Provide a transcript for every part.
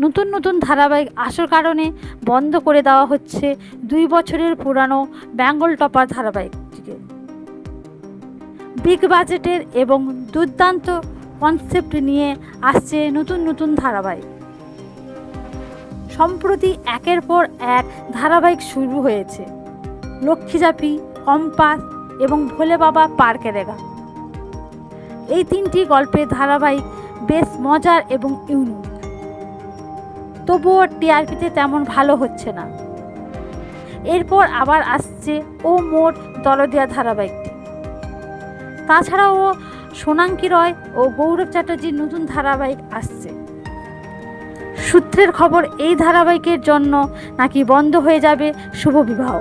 নতুন নতুন ধারাবাহিক আসার কারণে বন্ধ করে দেওয়া হচ্ছে দুই বছরের পুরানো বেঙ্গল টপার ধারাবাহিকটিকে। বিগ বাজেটের এবং দুর্দান্ত কনসেপ্ট নিয়ে আসছে নতুন নতুন ধারাবাহিক। সম্প্রতি একের পর এক ধারাবাহিক শুরু হয়েছে। লক্ষ্মীজাপি কম্পাস এবং ভোলে বাবা পার্কেরেগা এই তিনটি গল্পের ধারাবাহিক বেশ মজার এবং ইউনিক তবুও টিআরপিতে তেমন ভালো হচ্ছে না। এরপর আবার আসছে ও মোট দরদিয়া ধারাবাহিকটি। তাছাড়াও সোনাঙ্কি রয় ও গৌরব চ্যাটার্জির নতুন ধারাবাহিক আসছে। সূত্রের খবর এই ধারাবাহিকের জন্য নাকি বন্ধ হয়ে যাবে শুভ বিবাহ।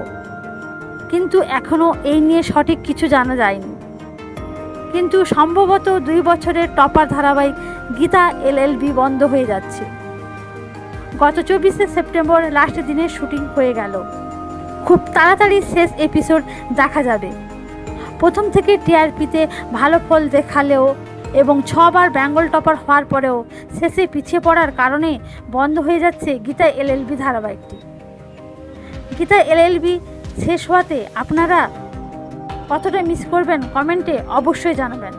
কিন্তু এখনও এই নিয়ে সঠিক কিছু জানা যায়নি। কিন্তু সম্ভবত দুই বছরের টপার ধারাবাহিক গীতা এলএলবি বন্ধ হয়ে যাচ্ছে। গত চব্বিশে সেপ্টেম্বর লাস্টের দিনে শুটিং হয়ে গেল। খুব তাড়াতাড়ি শেষ এপিসোড দেখা যাবে। প্রথম থেকে টিআরপিতে ভালো ফল দেখালেও এবং ছবার বেঙ্গল টপার হওয়ার পরেও শেষে পিছিয়ে পড়ার কারণে বন্ধ হয়ে যাচ্ছে গীতা এলএলবি ধারাবাহিকটি। গীতা এলএলবি শেষ হওয়াতে আপনারা কতটা মিস করবেন কমেন্টে অবশ্যই জানাবেন।